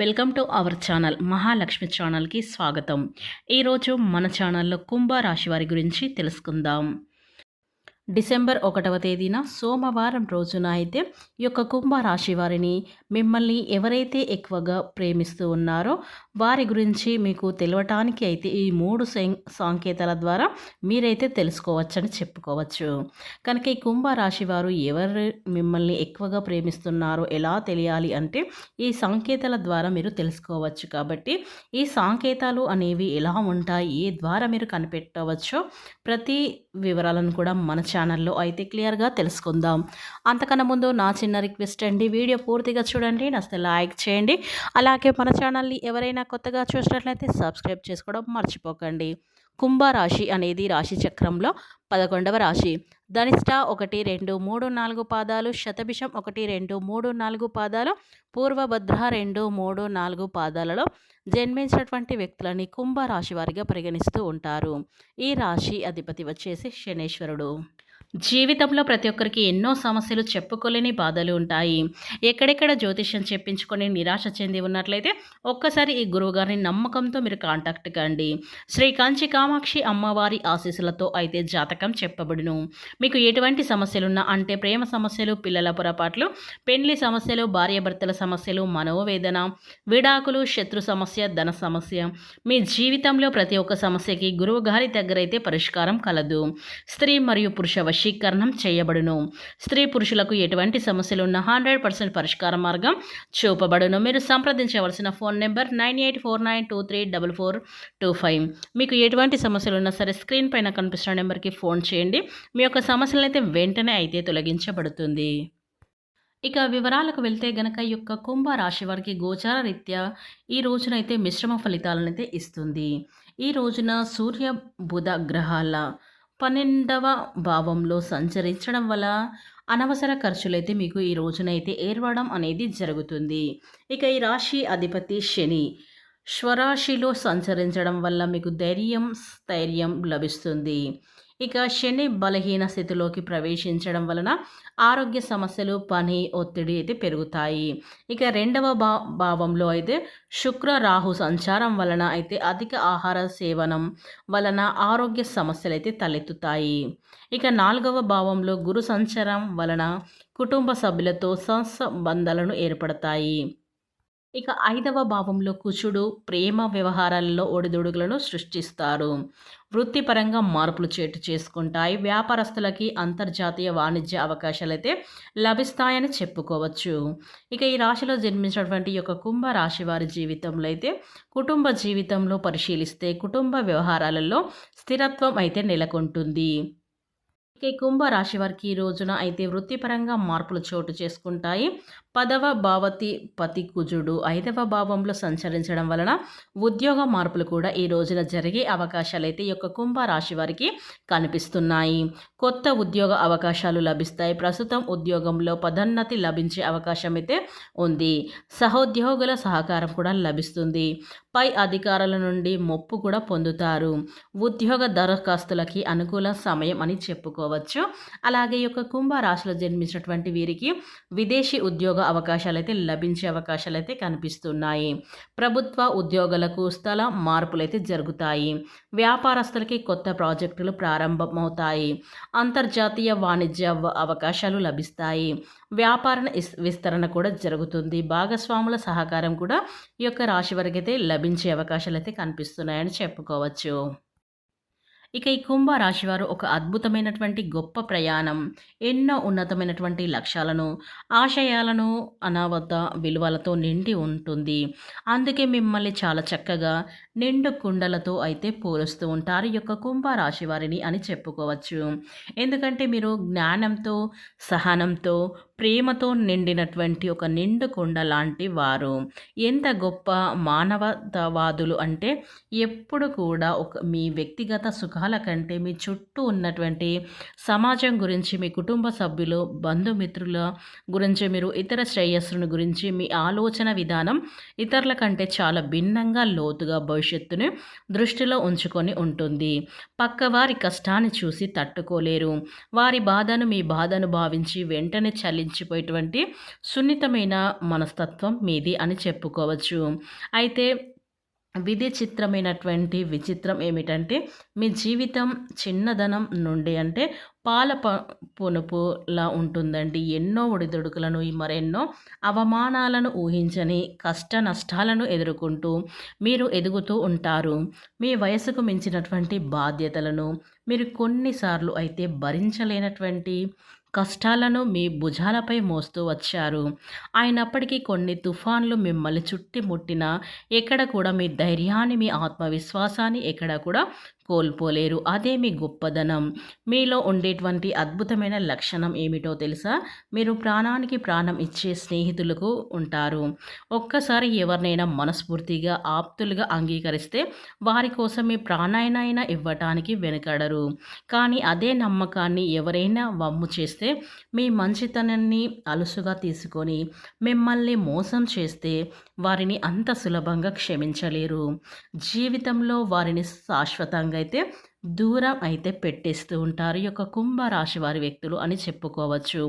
Welcome to our channel Mahalakshmi ఛానల్కి స్వాగతం. ఈరోజు మన ఛానల్లో కుంభ రాశి వారి గురించి తెలుసుకుందాం. డిసెంబర్ ఒకటవ తేదీన సోమవారం రోజున అయితే ఈ యొక్క కుంభరాశి వారిని మిమ్మల్ని ఎవరైతే ఎక్కువగా ప్రేమిస్తూ ఉన్నారో వారి గురించి మీకు తెలవటానికి అయితే ఈ మూడు సాంకేతాల ద్వారా మీరైతే తెలుసుకోవచ్చని చెప్పుకోవచ్చు. కనుక ఈ కుంభరాశి వారు ఎవరు మిమ్మల్ని ఎక్కువగా ప్రేమిస్తున్నారో ఎలా తెలియాలి అంటే ఈ సంకేతాల ద్వారా మీరు తెలుసుకోవచ్చు కాబట్టి ఈ సంకేతాలు అనేవి ఎలా ఉంటాయి ఏ ద్వారా మీరు కనిపెట్టవచ్చో ప్రతి వివరాలను కూడా మన ఛానల్లో అయితే క్లియర్గా తెలుసుకుందాం. అంతకన్నా ముందు నా చిన్న రిక్వెస్ట్ అండి వీడియో పూర్తిగా చూడండి నస్తే లైక్ చేయండి. అలాగే మన ఛానల్ని ఎవరైనా కొత్తగా చూసినట్లయితే సబ్స్క్రైబ్ చేసుకోవడం మర్చిపోకండి. కుంభరాశి అనేది రాశి చక్రంలో పదకొండవ రాశి. ధనిష్ట ఒకటి రెండు మూడు నాలుగు పాదాలు శతభిషం ఒకటి రెండు మూడు నాలుగు పాదాలు పూర్వభద్ర రెండు మూడు నాలుగు పాదాలలో జన్మించినటువంటి వ్యక్తులని కుంభరాశి వారిగా పరిగణిస్తూ ఉంటారు. ఈ రాశి అధిపతి వచ్చేసి శనేశ్వరుడు. జీవితంలో ప్రతి ఒక్కరికి ఎన్నో సమస్యలు చెప్పుకోలేని బాధలు ఉంటాయి. ఎక్కడెక్కడ జ్యోతిష్యం చెప్పించుకొని నిరాశ చెంది ఉన్నట్లయితే ఒక్కసారి ఈ గురువుగారిని నమ్మకంతో మీరు కాంటాక్ట్ కండి. శ్రీ కాంచి కామాక్షి అమ్మవారి ఆశీస్సులతో అయితే జాతకం చెప్పబడును. మీకు ఎటువంటి సమస్యలున్నా అంటే ప్రేమ సమస్యలు పిల్లల పొరపాట్లు పెండ్లి సమస్యలు భార్యాభర్తల సమస్యలు మనోవేదన విడాకులు శత్రు సమస్య ధన సమస్య. మీ జీవితంలో ప్రతి ఒక్క సమస్యకి గురువుగారి దగ్గర అయితే పరిష్కారం కలదు. స్త్రీ మరియు పురుష వశీకరణం చేయబడును. స్త్రీ పురుషులకు ఎటువంటి సమస్యలున్న హండ్రెడ్ పర్సెంట్ పరిష్కార మార్గం చూపబడును. మీరు సంప్రదించవలసిన phone number nine eight four nine two three double four two five. మీకు ఎటువంటి సమస్యలు ఉన్నా సరే స్క్రీన్ పైన కనిపిస్తున్న నెంబర్కి ఫోన్ చేయండి. మీ యొక్క సమస్యలను అయితే వెంటనే అయితే తొలగించబడుతుంది. ఇక వివరాలకు వెళ్తే గనక ఈ యొక్క కుంభ రాశి వారికి గోచార రీత్యా ఈ రోజునైతే మిశ్రమ ఫలితాలనైతే ఇస్తుంది. ఈ రోజున సూర్య బుధ గ్రహాల పన్నెండవ భావంలో సంచరించడం వల్ల అనవసర ఖర్చులైతే మీకు ఈ రోజునైతే ఏర్పడడం అనేది జరుగుతుంది. ఇక ఈ రాశి అధిపతి శని స్వరాశిలో సంచరించడం వల్ల మీకు ధైర్యం స్థైర్యం లభిస్తుంది. ఇక శని బలహీన స్థితిలోకి ప్రవేశించడం వలన ఆరోగ్య సమస్యలు పని ఒత్తిడి అయితే పెరుగుతాయి. ఇక రెండవ భా భావంలో అయితే శుక్ర రాహు సంచారం వలన అయితే అధిక ఆహార సేవనం వలన ఆరోగ్య సమస్యలు అయితే తలెత్తుతాయి. ఇక నాలుగవ భావంలో గురు సంచారం వలన కుటుంబ సభ్యులతో సంబంధాలను ఏర్పడతాయి. ఇక ఐదవ భావంలో కుచుడు ప్రేమ వ్యవహారాలలో ఒడిదుడుగులను సృష్టిస్తారు. వృత్తిపరంగా మార్పులు చేటు చేసుకుంటాయి. వ్యాపారస్తులకి అంతర్జాతీయ వాణిజ్య అవకాశాలు అయితే లభిస్తాయని చెప్పుకోవచ్చు. ఇక ఈ రాశిలో జన్మించినటువంటి యొక్క కుంభ రాశి వారి జీవితంలో అయితే కుటుంబ జీవితంలో పరిశీలిస్తే కుటుంబ వ్యవహారాలలో స్థిరత్వం అయితే నెలకొంటుంది. ఇక కుంభ రాశి వారికి ఈ రోజున అయితే వృత్తిపరంగా మార్పులు చోటు చేసుకుంటాయి. పదవ భావతి పతి కుజుడు ఐదవ భావంలో సంచరించడం వలన ఉద్యోగ మార్పులు కూడా ఈ రోజున జరిగే అవకాశాలు అయితే ఈ యొక్క రాశి వారికి కనిపిస్తున్నాయి. కొత్త ఉద్యోగ అవకాశాలు లభిస్తాయి. ప్రస్తుతం ఉద్యోగంలో పదోన్నతి లభించే అవకాశం అయితే ఉంది. సహోద్యోగుల సహకారం కూడా లభిస్తుంది. పై అధికారుల నుండి మొప్పు కూడా పొందుతారు. ఉద్యోగ దరఖాస్తులకి అనుకూల సమయం అని చెప్పుకోవచ్చు. అలాగే ఈ యొక్క కుంభరాశిలో జన్మించినటువంటి వీరికి విదేశీ ఉద్యోగ అవకాశాలు అయితే లభించే అవకాశాలు అయితే కనిపిస్తున్నాయి. ప్రభుత్వ ఉద్యోగులకు స్థల మార్పులైతే జరుగుతాయి. వ్యాపారస్తులకి కొత్త ప్రాజెక్టులు ప్రారంభమవుతాయి. అంతర్జాతీయ వాణిజ్య అవకాశాలు లభిస్తాయి. వ్యాపార విస్తరణ కూడా జరుగుతుంది. భాగస్వాముల సహకారం కూడా ఈ యొక్క రాశి వరకు అయితే లభించే అవకాశాలు అయితే కనిపిస్తున్నాయని చెప్పుకోవచ్చు. ఇక ఈ కుంభ రాశివారు ఒక అద్భుతమైనటువంటి గొప్ప ప్రయాణం. ఎన్నో ఉన్నతమైనటువంటి లక్ష్యాలను ఆశయాలను అనావత విలువలతో నిండి ఉంటుంది. అందుకే మిమ్మల్ని చాలా చక్కగా నిండు కుండలతో అయితే పోలుస్తూ ఉంటారు ఈ యొక్క కుంభ రాశివారిని అని చెప్పుకోవచ్చు. ఎందుకంటే మీరు జ్ఞానంతో సహనంతో ప్రేమతో నిండినటువంటి ఒక నిండుకొండ లాంటి వారు. ఎంత గొప్ప మానవతావాదులు అంటే ఎప్పుడు కూడా ఒక మీ వ్యక్తిగత సుఖాల కంటే మీ చుట్టూ ఉన్నటువంటి సమాజం గురించి మీ కుటుంబ సభ్యులు బంధుమిత్రుల గురించి మీరు ఇతర శ్రేయస్సును గురించి మీ ఆలోచన విధానం ఇతరుల కంటే చాలా భిన్నంగా లోతుగా భవిష్యత్తుని దృష్టిలో ఉంచుకొని ఉంటుంది. పక్కవారి కష్టాన్ని చూసి తట్టుకోలేరు. వారి బాధను మీ బాధను భావించి వెంటనే చలి స్పందించిపోయేటువంటి సున్నితమైన మనస్తత్వం మీది అని చెప్పుకోవచ్చు. అయితే విధి చిత్రమైనటువంటి విచిత్రం ఏమిటంటే మీ జీవితం చిన్నదనం నుండి అంటే పాల ప పునుపులా ఉంటుందండి. ఎన్నో ఒడిదుడుకులను మరెన్నో అవమానాలను ఊహించని కష్ట నష్టాలను ఎదుర్కొంటూ మీరు ఎదుగుతూ ఉంటారు. మీ వయసుకు మించినటువంటి బాధ్యతలను మీరు కొన్నిసార్లు అయితే భరించలేనటువంటి కష్టాలను మీ భుజాలపై మోస్తూ వచ్చారు. అయినప్పటికీ కొన్ని తుఫాన్లు మిమ్మల్ని చుట్టి ముట్టినా ఎక్కడ కూడా మీ ధైర్యాన్ని మీ ఆత్మవిశ్వాసాన్ని ఎక్కడ కూడా కోల్పోలేరు. అదే మీ గొప్పదనం. మీలో ఉండేటువంటి అద్భుతమైన లక్షణం ఏమిటో తెలుసా? మీరు ప్రాణానికి ప్రాణం ఇచ్చే స్నేహితులకు ఉంటారు. ఒక్కసారి ఎవరినైనా మనస్ఫూర్తిగా ఆప్తులుగా అంగీకరిస్తే వారి కోసం మీ ప్రాణాయనైనా ఇవ్వటానికి వెనుకడరు. కానీ అదే నమ్మకాన్ని ఎవరైనా వమ్ము చేస్తే మీ మంచితనాన్ని అలుసుగా తీసుకొని మిమ్మల్ని మోసం చేస్తే వారిని అంత సులభంగా క్షమించలేరు. జీవితంలో వారిని శాశ్వతంగా అయితే దూరం అయితే పెట్టేస్తూ ఉంటారు. ఈ యొక్క కుంభరాశి వారి వ్యక్తులు అని చెప్పుకోవచ్చు.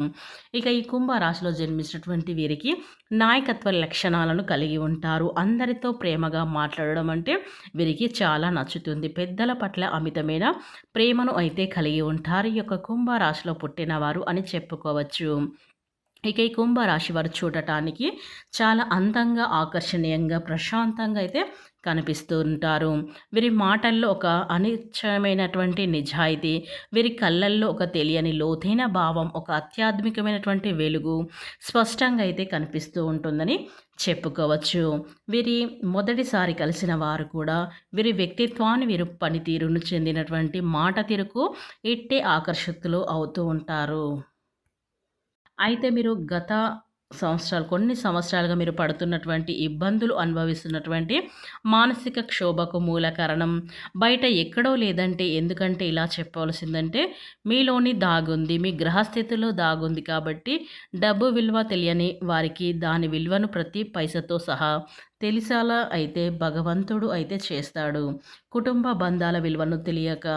ఇక ఈ కుంభరాశిలో జన్మించినటువంటి వీరికి నాయకత్వ లక్షణాలను కలిగి ఉంటారు. అందరితో ప్రేమగా మాట్లాడడం అంటే వీరికి చాలా నచ్చుతుంది. పెద్దల పట్ల అమితమైన ప్రేమను అయితే కలిగి ఉంటారు. ఈ యొక్క కుంభరాశిలో పుట్టినవారు అని చెప్పుకోవచ్చు. ఇక ఈ కుంభరాశి వారు చూడటానికి చాలా అందంగా ఆకర్షణీయంగా ప్రశాంతంగా అయితే కనిపిస్తూ ఉంటారు. వీరి మాటల్లో ఒక అనిశ్చయమైనటువంటి నిజాయితీ వీరి కళ్ళల్లో ఒక తెలియని లోతైన భావం ఒక అత్యాధునికమైనటువంటి వెలుగు స్పష్టంగా అయితే కనిపిస్తూ ఉంటుందని చెప్పుకోవచ్చు. వీరి మొదటిసారి కలిసిన వారు కూడా వీరి వ్యక్తిత్వాన్ని వీరు పనితీరును చెందినటువంటి మాట తీరుకు ఇట్టే ఆకర్షితులు అవుతూ ఉంటారు. అయితే మీరు గత సంవత్సరాలు కొన్ని సంవత్సరాలుగా మీరు పడుతున్నటువంటి ఇబ్బందులు అనుభవిస్తున్నటువంటి మానసిక క్షోభకు మూల కారణం బయట ఎక్కడో లేదంటే ఎందుకంటే ఇలా చెప్పవలసిందంటే మీలోని దాగుంది మీ గ్రహస్థితిలో దాగుంది కాబట్టి డబ్బు విలువ తెలియని వారికి దాని విలువను ప్రతి పైసతో సహా తెలిసేలా? అయితే భగవంతుడు అయితే చేస్తాడు. కుటుంబ బంధాల విలువను తెలియక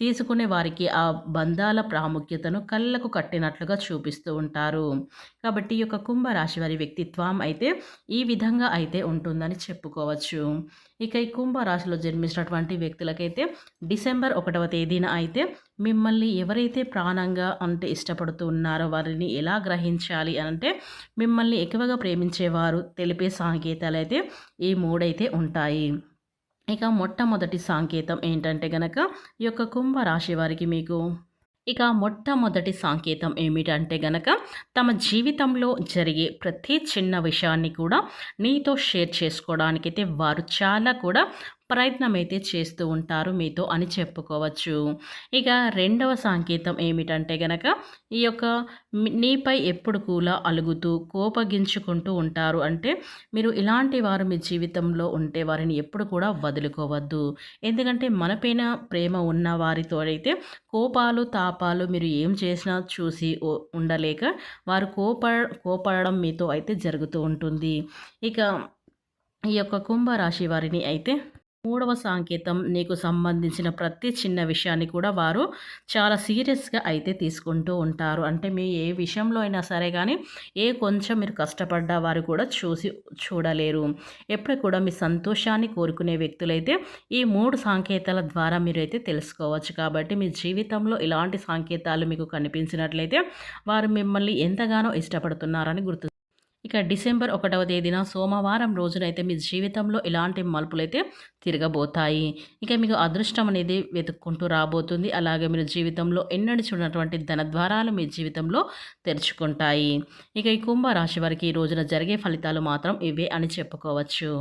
తీసుకునే వారికి ఆ బంధాల ప్రాముఖ్యతను కళ్ళకు కట్టినట్లుగా చూపిస్తూ ఉంటారు. కాబట్టి ఈ యొక్క కుంభరాశి వారి వ్యక్తిత్వం అయితే ఈ విధంగా అయితే ఉంటుందని చెప్పుకోవచ్చు. ఇక ఈ కుంభరాశిలో జన్మించినటువంటి వ్యక్తులకైతే డిసెంబర్ ఒకటవ తేదీన అయితే మిమ్మల్ని ఎవరైతే ప్రాణంగా అంటే ఇష్టపడుతూ ఉన్నారో వారిని ఎలా గ్రహించాలి అంటే మిమ్మల్ని ఎక్కువగా ప్రేమించేవారు తెలిపే సంకేతాలు అయితే ఈ మూడైతే ఉంటాయి. ఇక మొట్టమొదటి సాంకేతం ఏంటంటే గనక ఈ యొక్క కుంభరాశి వారికి మీకు. ఇక మొట్టమొదటి సాంకేతం ఏమిటంటే గనక తమ జీవితంలో జరిగే ప్రతి చిన్న విషయాన్ని కూడా నీతో షేర్ చేసుకోవడానికైతే వారు చాలా కూడా ప్రయత్నం అయితే చేస్తూ ఉంటారు మీతో అని చెప్పుకోవచ్చు. ఇక రెండవ సంకేతం ఏమిటంటే గనక ఈ యొక్క నీపై ఎప్పుడు కూడా అలుగుతూ కోపగించుకుంటూ ఉంటారు. అంటే మీరు ఇలాంటి వారు మీ జీవితంలో ఉంటే వారిని ఎప్పుడు కూడా వదులుకోవద్దు. ఎందుకంటే మనపైన ప్రేమ ఉన్న వారితో అయితే కోపాలు తాపాలు మీరు ఏం చేసినా చూసి ఉండలేక వారు కోప కోపడడం మీతో అయితే జరుగుతూ ఉంటుంది. ఇక ఈ యొక్క కుంభరాశి వారిని అయితే మూడవ సాంకేతం నీకు సంబంధించిన ప్రతి చిన్న విషయాన్ని కూడా వారు చాలా సీరియస్గా అయితే తీసుకుంటూ ఉంటారు. అంటే మీ ఏ విషయంలో అయినా సరే కానీ ఏ కొంచెం మీరు కష్టపడ్డా వారు కూడా చూసి చూడలేరు. ఎప్పుడు కూడా మీ సంతోషాన్ని కోరుకునే వ్యక్తులైతే ఈ మూడు సాంకేతాల ద్వారా మీరైతే తెలుసుకోవచ్చు. కాబట్టి మీ జీవితంలో ఇలాంటి సాంకేతాలు మీకు కనిపించినట్లయితే వారు మిమ్మల్ని ఎంతగానో ఇష్టపడుతున్నారని గుర్తు ఇక డిసెంబర్ ఒకటవ తేదీన సోమవారం రోజునైతే మీ జీవితంలో ఇలాంటి మలుపులైతే తిరగబోతాయి? ఇక మీకు అదృష్టం అనేది వెతుక్కుంటూ రాబోతుంది. అలాగే మీరు జీవితంలో ఎన్నడి చూడనటువంటి ధనద్వారాలు మీ జీవితంలో తెరుచుకుంటాయి. ఇక ఈ కుంభరాశి వారికి ఈ రోజున జరిగే ఫలితాలు మాత్రం ఇవే అని చెప్పుకోవచ్చు.